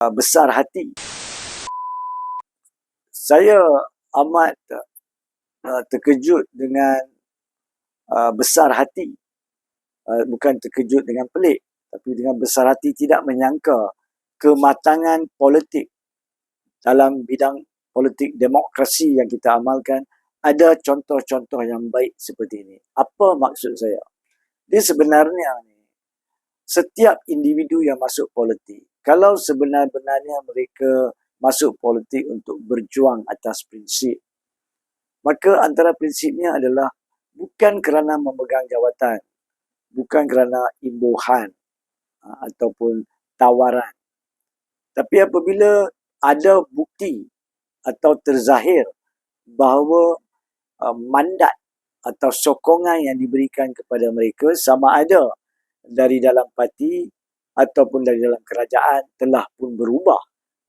uh, besar hati. Saya amat uh, terkejut dengan uh, besar hati. Uh, bukan terkejut dengan pelik, tapi dengan besar hati tidak menyangka kematangan politik dalam bidang politik demokrasi yang kita amalkan ada contoh-contoh yang baik seperti ini. Apa maksud saya? Dia sebenarnya setiap individu yang masuk politik kalau sebenar-benarnya mereka masuk politik untuk berjuang atas prinsip, maka antara prinsipnya adalah bukan kerana memegang jawatan, bukan kerana imbuhan ha, ataupun tawaran. Tapi apabila ada bukti atau terzahir bahawa uh, mandat atau sokongan yang diberikan kepada mereka sama ada dari dalam parti ataupun dari dalam kerajaan telah pun berubah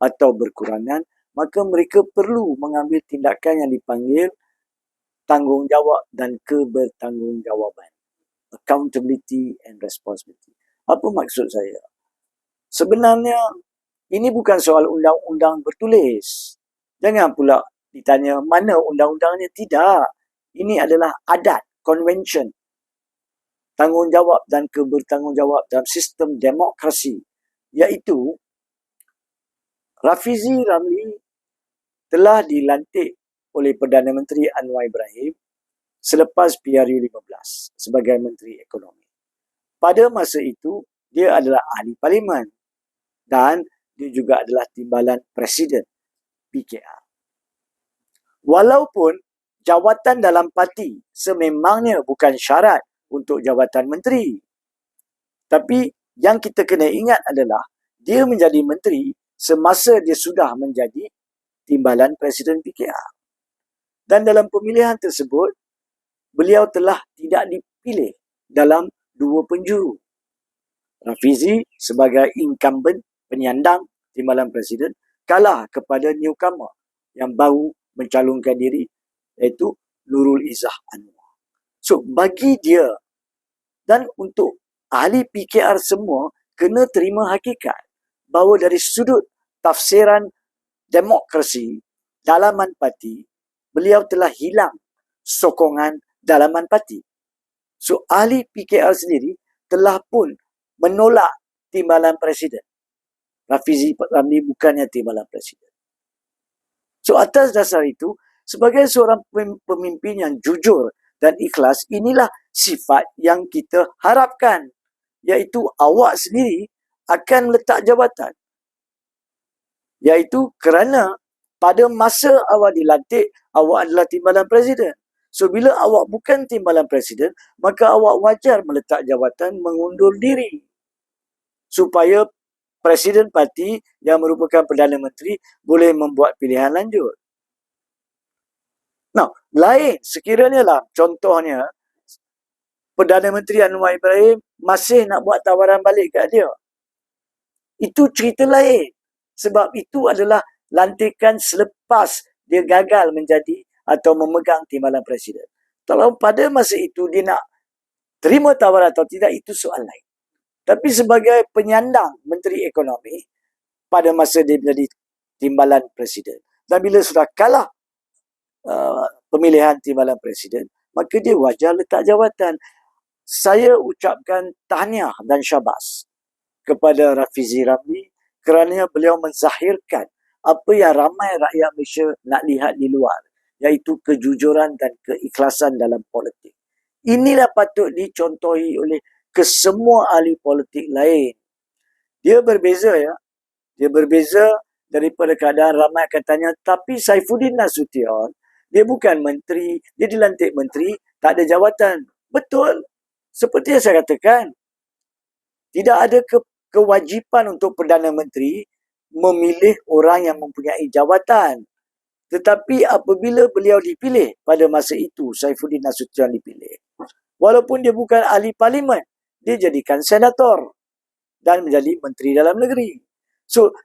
atau berkurangan, maka mereka perlu mengambil tindakan yang dipanggil tanggungjawab dan kebertanggungjawaban. Accountability and responsibility. Apa maksud saya? Sebenarnya, ini bukan soal undang-undang bertulis. Jangan pula ditanya mana undang-undangnya. Tidak. Ini adalah adat, convention tanggungjawab dan kebertanggungjawab dalam sistem demokrasi iaitu Rafizi Ramli telah dilantik oleh Perdana Menteri Anwar Ibrahim selepas PRU 15 sebagai Menteri Ekonomi. Pada masa itu, dia adalah ahli parlimen dan dia juga adalah timbalan Presiden PKR. Walaupun jawatan dalam parti sememangnya bukan syarat untuk jabatan menteri. Tapi yang kita kena ingat adalah dia menjadi menteri semasa dia sudah menjadi timbalan Presiden PKR. Dan dalam pemilihan tersebut, beliau telah tidak dipilih dalam dua penjuru. Rafizi sebagai incumbent penyandang timbalan Presiden kalah kepada newcomer yang baru mencalonkan diri iaitu Nurul Izzah Anwar. So bagi dia dan untuk ahli PKR semua kena terima hakikat bahawa dari sudut tafsiran demokrasi dalaman parti beliau telah hilang sokongan dalaman parti. So ahli PKR sendiri telah pun menolak timbalan presiden. Rafizi Ramli bukannya timbalan presiden. So atas dasar itu sebagai seorang pemimpin yang jujur dan ikhlas inilah sifat yang kita harapkan. Iaitu awak sendiri akan letak jabatan. Iaitu kerana pada masa awak dilantik awak adalah timbalan presiden. So bila awak bukan timbalan presiden maka awak wajar meletak jabatan mengundur diri. Supaya presiden parti yang merupakan perdana menteri boleh membuat pilihan lanjut Nah, lain sekiranya lah contohnya Perdana Menteri Anwar Ibrahim masih nak buat tawaran balik kat dia. Itu cerita lain. Sebab itu adalah lantikan selepas dia gagal menjadi atau memegang timbalan presiden. Kalau pada masa itu dia nak terima tawaran atau tidak, itu soal lain. Tapi sebagai penyandang Menteri Ekonomi, pada masa dia menjadi timbalan presiden, dan bila sudah kalah Uh, pemilihan timbalan presiden, maka dia wajar letak jawatan. Saya ucapkan tahniah dan syabas kepada Rafizi Ramli kerana beliau menzahirkan apa yang ramai rakyat Malaysia nak lihat di luar, iaitu kejujuran dan keikhlasan dalam politik. Inilah patut dicontohi oleh kesemua ahli politik lain. Dia berbeza ya. Dia berbeza daripada keadaan ramai katanya tapi Saifuddin Nasution dia bukan menteri, dia dilantik menteri, tak ada jawatan. Betul. Seperti yang saya katakan, tidak ada ke kewajipan untuk Perdana Menteri memilih orang yang mempunyai jawatan. Tetapi apabila beliau dipilih pada masa itu, Saifuddin Nasution dipilih. Walaupun dia bukan ahli parlimen, dia jadikan senator dan menjadi menteri dalam negeri. So,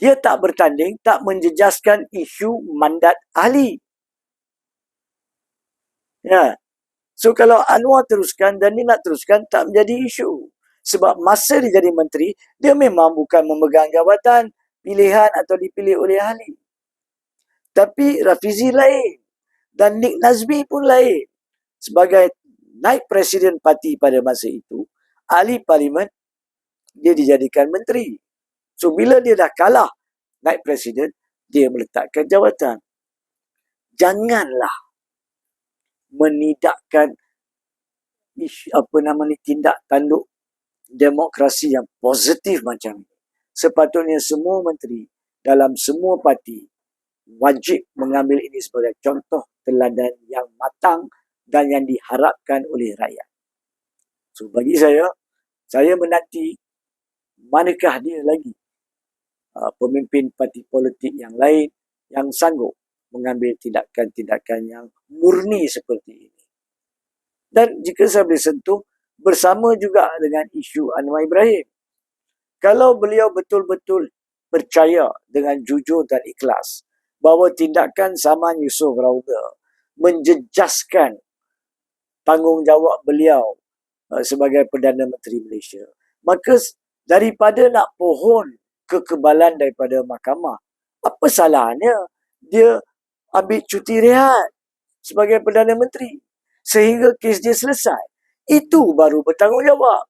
dia tak bertanding, tak menjejaskan isu mandat ahli. Ya. So kalau Anwar teruskan dan dia nak teruskan tak menjadi isu. Sebab masa dia jadi menteri, dia memang bukan memegang jawatan. pilihan atau dipilih oleh ahli. Tapi Rafizi lain. Dan Nick Nazmi pun lain. Sebagai naik presiden parti pada masa itu, ahli parlimen, dia dijadikan menteri. So, bila dia dah kalah naik presiden, dia meletakkan jawatan. Janganlah menidakkan isu, apa nama ni tindak tanduk demokrasi yang positif macam ini. Sepatutnya semua menteri dalam semua parti wajib mengambil ini sebagai contoh teladan yang matang dan yang diharapkan oleh rakyat. So bagi saya, saya menanti manakah dia lagi uh, pemimpin parti politik yang lain yang sanggup mengambil tindakan-tindakan yang murni seperti ini. Dan jika saya boleh sentuh, bersama juga dengan isu Anwar Ibrahim. Kalau beliau betul-betul percaya dengan jujur dan ikhlas bahawa tindakan Saman Yusof Rauda menjejaskan tanggungjawab beliau uh, sebagai Perdana Menteri Malaysia. Maka daripada nak pohon kekebalan daripada mahkamah, apa salahnya dia ambil cuti rehat sebagai Perdana Menteri sehingga kes dia selesai. Itu baru bertanggungjawab.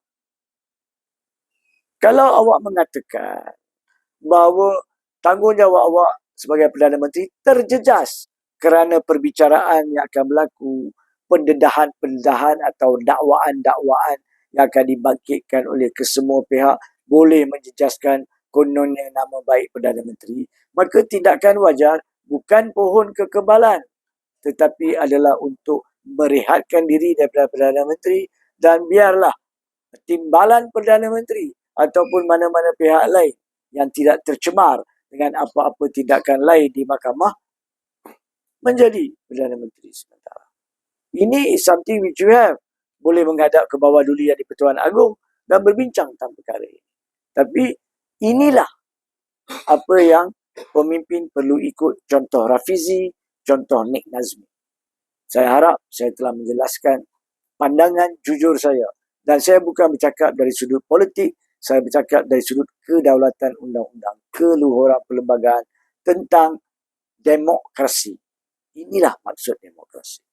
Kalau awak mengatakan bahawa tanggungjawab awak sebagai Perdana Menteri terjejas kerana perbicaraan yang akan berlaku, pendedahan-pendedahan atau dakwaan-dakwaan yang akan dibangkitkan oleh kesemua pihak boleh menjejaskan kononnya nama baik Perdana Menteri, maka tindakan wajar bukan pohon kekebalan tetapi adalah untuk merehatkan diri daripada Perdana Menteri dan biarlah timbalan Perdana Menteri ataupun mana-mana pihak lain yang tidak tercemar dengan apa-apa tindakan lain di mahkamah menjadi Perdana Menteri sementara. Ini is something which you have. Boleh menghadap ke bawah duli yang di Pertuan Agong dan berbincang tentang perkara ini. Tapi inilah apa yang pemimpin perlu ikut contoh Rafizi, contoh Nick Nazmi. Saya harap saya telah menjelaskan pandangan jujur saya. Dan saya bukan bercakap dari sudut politik, saya bercakap dari sudut kedaulatan undang-undang, keluhuran perlembagaan tentang demokrasi. Inilah maksud demokrasi.